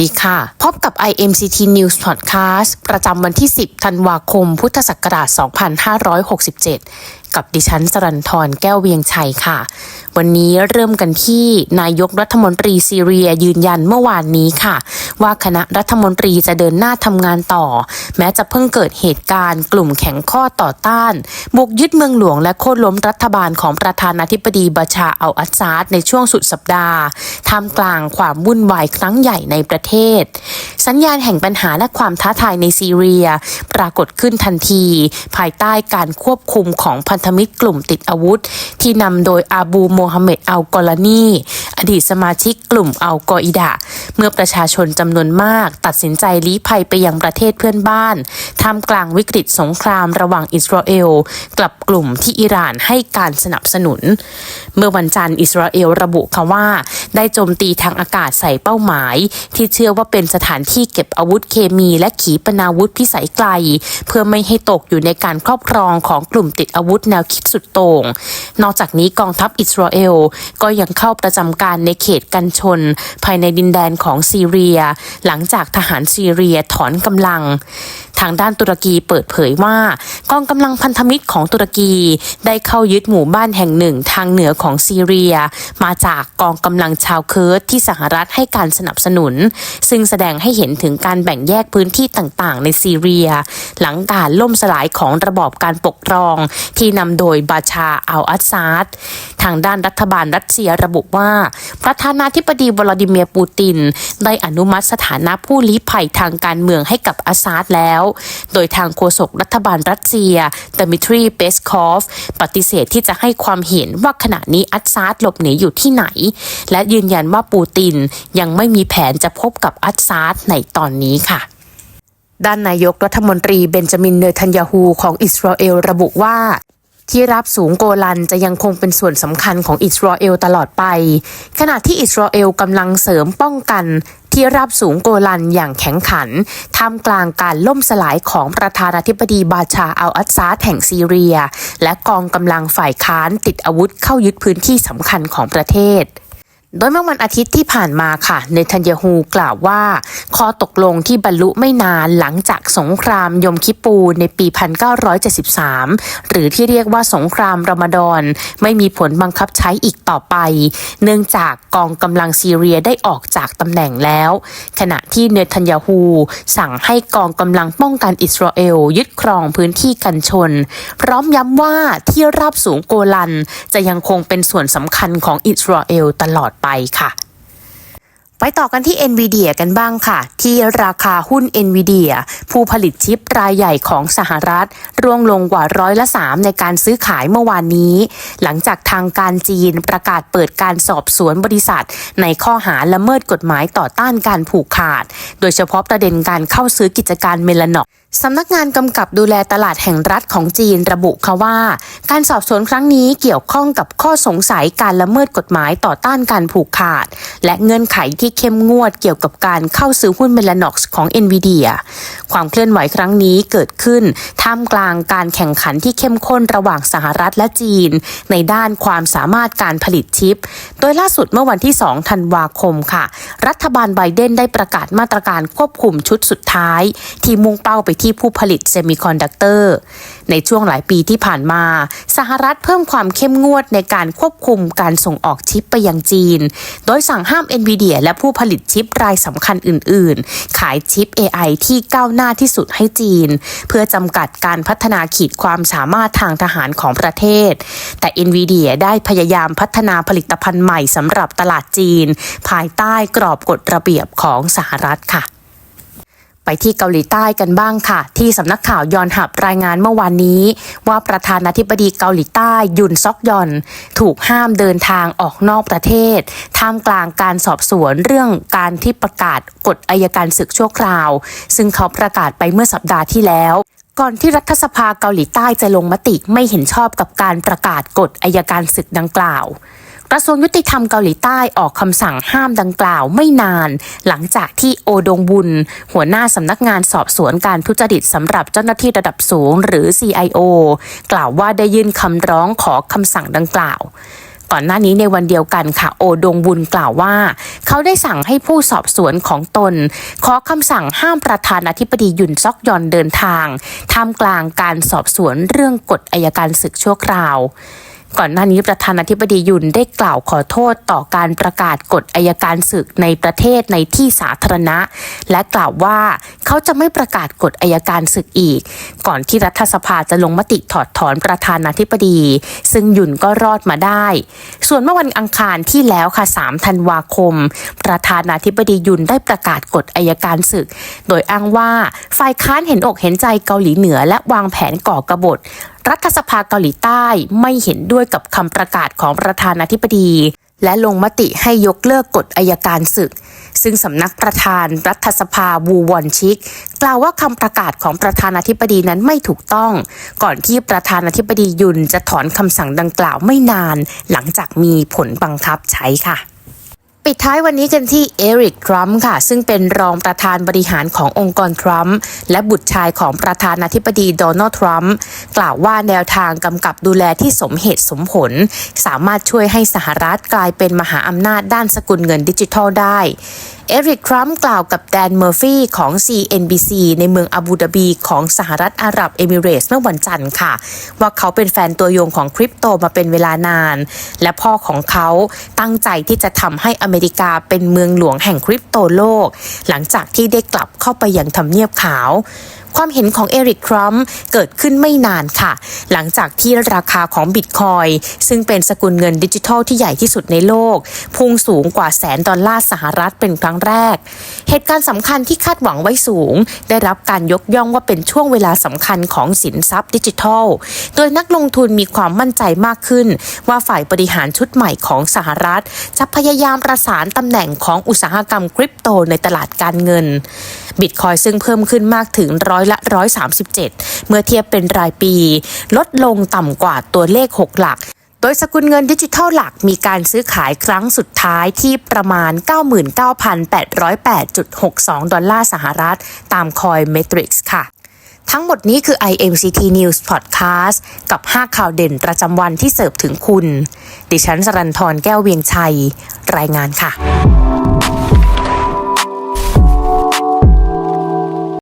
ดีค่ะ บกับ IMCT News Podcast ประจำวันที่ 10 ธันวาคม พุทธศักราช 2567 กับดิฉันสรันทรแก้วเวียงชัยค่ะ วันนี้เริ่มกันที่นายกรัฐมนตรีซีเรียยืนยันเมื่อวานนี้ค่ะ ว่าคณะรัฐมนตรีจะเดินหน้าทำงานต่อ แม้จะเพิ่งเกิดเหตุการณ์กลุ่มแข็งข้อต่อต้าน บุกยึดเมืองหลวงและโค่นล้มรัฐบาลของประธานาธิบดีบาชาอัลอาซาดในช่วงสุดสัปดาห์ท่ามกลางความวุ่นวายครั้งใหญ่ในประเทศสัญญาณแห่งปัญหาและความท้าทายในซีเรีย ปรากฏขึ้นทันที ภายใต้การควบคุมของพันธมิตรกลุ่มติดอาวุธ ที่นำโดยอาบูโมฮัมเหม็ดอัลกอลานี อดีตสมาชิกกลุ่มอัลกออิดะ เมื่อประชาชนจำนวนมาก ตัดสินใจลี้ภัยไปยังประเทศเพื่อนบ้านท่ามกลางวิกฤตสงครามระหว่างอิสราเอลกับกลุ่มที่อิหร่านให้การสนับสนุน เมื่อวันจันทร์อิสราเอลระบุค่ะว่า ได้โจมตีทางอากาศใส่เป้าหมาย ที่เชื่อว่าเป็นสถานที่เก็บอาวุธเคมี และขีปนาวุธพิสัยไกล เพื่อไม่ให้ตกอยู่ในการครอบครองของกลุ่มติดอาวุธแนวคิดสุดโต่งนอกจากนี้กองทัพอิสราเอลก็ยังเข้าประจำการในเขตกันชน ภายในดินแดนของซีเรีย หลังจากทหารซีเรียถอนกำลัง ทางด้านตุรกีเปิดเผยว่ากองกำลังพันธมิตรของตุรกี ได้เข้ายึดหมู่บ้านแห่งหนึ่งทางเหนือของซีเรีย มาจากกองกำลังชาวเคิร์ดที่สหรัฐให้การสนับสนุน ซึ่งแสดงให้เห็นถึงการแบ่งแยกพื้นที่ต่างๆ ในซีเรีย หลังการล่มสลายของระบอบการปกครอง ที่นำโดยบาชาอัลอาซาดทางด้านรัฐบาลรัสเซียระบุว่าประธานาธิบดีวลาดิเมียร์ปูติน ได้อนุมัติสถานะผู้ลี้ภัยทางการเมืองให้กับอาซาดแล้ว โดยทางโฆษกรัฐบาลรัสเซียดมิทรีเปสคอฟ ปฏิเสธที่จะให้ความเห็นว่าขณะนี้อาซาดหลบหนีอยู่ที่ไหน และยืนยันว่าปูตินยังไม่มีแผนจะพบกับอาซาดในตอนนี้ค่ะด้านนายกรัฐมนตรีเบนจามินเนทันยาฮูของอิสราเอลระบุว่า ที่รับสูงโกลันจะยังคงเป็นส่วนสำคัญของอิสราเอลตลอดไป ขณะที่อิสราเอลกำลังเสริมป้องกันที่รับสูงโกลันอย่างแข็งขัน ท่ามกลางการล่มสลายของประธานาธิบดีบาชาอัลอาซาดแห่งซีเรีย และกองกำลังฝ่ายค้านติดอาวุธเข้ายึดพื้นที่สำคัญของประเทศ โดยเมื่อวันอาทิตย์ที่ผ่านมาค่ะ เนทันยาฮูกล่าวว่า ข้อตกลงที่บรรลุไม่นานหลังจากสงครามยมคิปูในปี 1973 หรือที่เรียกว่าสงครามรอมฎอนไม่มีผลบังคับใช้อีกต่อไป เนื่องจากกองกำลังซีเรียได้ออกจากตำแหน่งแล้ว ขณะที่เนทันยาฮูสั่งให้กองกำลังป้องกันอิสราเอลยึดครองพื้นที่กันชน พร้อมย้ำว่าที่ราบสูงโกลัน จะยังคงเป็นส่วนสำคัญของอิสราเอลตลอดไปค่ะ ไปต่อกันที่ NVIDIA กันบ้างค่ะ ที่ราคาหุ้น NVIDIA ผู้ผลิตชิปรายใหญ่ของสหรัฐ ร่วงลงกว่าร้อยละ 3 ในการซื้อขายเมื่อวานนี้ หลังจากทางการจีนประกาศเปิดการสอบสวนบริษัท ในข้อหาละเมิดกฎหมายต่อต้านการผูกขาด โดยเฉพาะประเด็นการเข้าซื้อกิจการเมลานอกสำนักงานกำกับดูแลตลาดแห่งรัฐของจีนระบุค่ะว่า การสอบสวนครั้งนี้เกี่ยวข้องกับข้อสงสัยการละเมิดกฎหมายต่อต้านการผูกขาด และเงื่อนไขที่เข้มงวดเกี่ยวกับการเข้าซื้อหุ้นเมลานอกของ NVIDIA ความเคลื่อนไหวครั้งนี้เกิดขึ้น ท่ามกลางการแข่งขันที่เข้มข้นระหว่างสหรัฐและจีน ในด้านความสามารถการผลิตชิป โดยล่าสุดเมื่อวันที่ 2 ธันวาคมค่ะ รัฐบาลไบเดนได้ประกาศมาตรการควบคุมชุดสุดท้าย ที่มุ่งเป้าไปที่ผู้ผลิตเซมิคอนดักเตอร์ ในช่วงหลายปีที่ผ่านมา สหรัฐเพิ่มความเข้มงวดในการควบคุมการส่งออกชิปไปยังจีน โดยสั่งห้าม NVIDIA และผู้ผลิตชิปรายสำคัญอื่น ๆ ขายชิป AI ที่ก้าวหน้าที่สุดให้จีน เพื่อจำกัดการพัฒนาขีดความสามารถทางทหารของประเทศ แต่ NVIDIA ได้พยายามพัฒนาผลิตภัณฑ์ใหม่สำหรับตลาดจีน ภายใต้กรอบกฎระเบียบของสหรัฐค่ะ ไปที่เกาหลีใต้กันบ้างค่ะ ที่สำนักข่าวยอนหับรายงานเมื่อวานนี้ ว่าประธานาธิบดีเกาหลีใต้ยุนซอกยอน ถูกห้ามเดินทางออกนอกประเทศ ท่ามกลางการสอบสวนเรื่องการที่ประกาศกฎอายการศึกชั่วคราว ซึ่งเขาประกาศไปเมื่อสัปดาห์ที่แล้วก่อนที่รัฐสภาเกาหลีใต้จะลงมติไม่เห็นชอบกับการประกาศกฎอายการศึกดังกล่าว กระทรวงยุติธรรมเกาหลีใต้ออกคำสั่งห้ามดังกล่าวไม่นาน หลังจากที่โอดงบุญ หัวหน้าสำนักงานสอบสวนการทุจริตสำหรับเจ้าหน้าที่ระดับสูงหรือ CIO กล่าวว่าได้ยื่นคำร้องขอคำสั่งดังกล่าวก่อนหน้านี้ในวันเดียวกันค่ะโอดงบุญกล่าวว่า เขาได้สั่งให้ผู้สอบสวนของตน ขอคำสั่งห้ามประธานาธิบดียุนซอกยอนเดินทางท่ามกลางการสอบสวนเรื่องกฎอายการศึกชั่วคราว ก่อนหน้านี้ประธานาธิบดียุนได้กล่าวขอโทษต่อการประกาศกฎอายการศึกในประเทศในที่สาธารณะ และกล่าวว่าเขาจะไม่ประกาศกฎอายการศึกอีก ก่อนที่รัฐสภาจะลงมติถอดถอนประธานาธิบดี ซึ่งยุนก็รอดมาได้ ส่วนเมื่อวันอังคารที่แล้วค่ะ 3 ธันวาคม ประธานาธิบดียุนได้ประกาศกฎอายการศึก โดยอ้างว่าฝ่ายค้านเห็นอกเห็นใจเกาหลีเหนือและวางแผนก่อกบฏรัฐสภาเกาหลีใต้ไม่เห็นด้วยกับคำประกาศของประธานาธิบดี และลงมติให้ยกเลิกกฎอายการศึก ซึ่งสำนักประธานรัฐสภาวูวอนชิก กล่าวว่าคำประกาศของประธานาธิบดีนั้นไม่ถูกต้อง ก่อนที่ประธานาธิบดียุนจะถอนคำสั่งดังกล่าวไม่นาน หลังจากมีผลบังคับใช้ค่ะ ปิดท้ายวันนี้กันที่เอริกทรัมป์ค่ะ ซึ่งเป็นรองประธานบริหารขององค์กรทรัมป์และบุตรชายของประธานาธิบดีโดนัลด์ทรัมป์กล่าวว่าแนวทางกำกับดูแลที่สมเหตุสมผล สามารถช่วยให้สหรัฐกลายเป็นมหาอำนาจด้านสกุลเงินดิจิทัลได้ เอริกทรัมป์กล่าวกับแดนเมอร์ฟี่ของ CNBC ในเมืองอาบูดาบีของสหรัฐอาหรับเอมิเรตส์เมื่อวันจันทร์ค่ะ ว่าเขาเป็นแฟนตัวยงของคริปโตมาเป็นเวลานาน และพ่อของเขาตั้งใจที่จะทำให้อเมริกาเป็นเมืองหลวงแห่งคริปโตโลก หลังจากที่ได้กลับเข้าไปยังทำเนียบขาว ความเห็นของเอริกทรัมเกิดขึ้นไม่นานค่ะ หลังจากที่ราคาของบิตคอยซึ่งเป็นสกุลเงินดิจิทัลที่ใหญ่ที่สุดในโลก พุ่งสูงกว่าแสนดอลลาร์สหรัฐเป็นครั้งแรก เหตุการณ์สำคัญที่คาดหวังไว้สูง ได้รับการยกย่องว่าเป็นช่วงเวลาสำคัญของสินทรัพย์ดิจิทัล โดยนักลงทุนมีความมั่นใจมากขึ้น ว่าฝ่ายบริหารชุดใหม่ของสหรัฐ จะพยายามประสานตำแหน่งของอุตสาหกรรมคริปโตในตลาดการเงินบิตคอยซึ่งเพิ่มขึ้นมากถึงร้ออยละ 137 เมื่อเทียบเป็นรายปี ลดลงต่ำกว่าตัวเลข 6 หลักโดยสกุลเงินดิจิทัลหลักมีการซื้อขายครั้งสุดท้ายที่ประมาณ 99,808.62 ดอลลาร์สหรัฐ ตามคอยเมทริกซ์ค่ะ ทั้งหมดนี้คือ IMCT News Podcast กับ 5 ข่าวเด่นประจำวันที่เสิร์ฟถึงคุณ ดิฉันสรันทรแก้วเวียงชัย รายงานค่ะ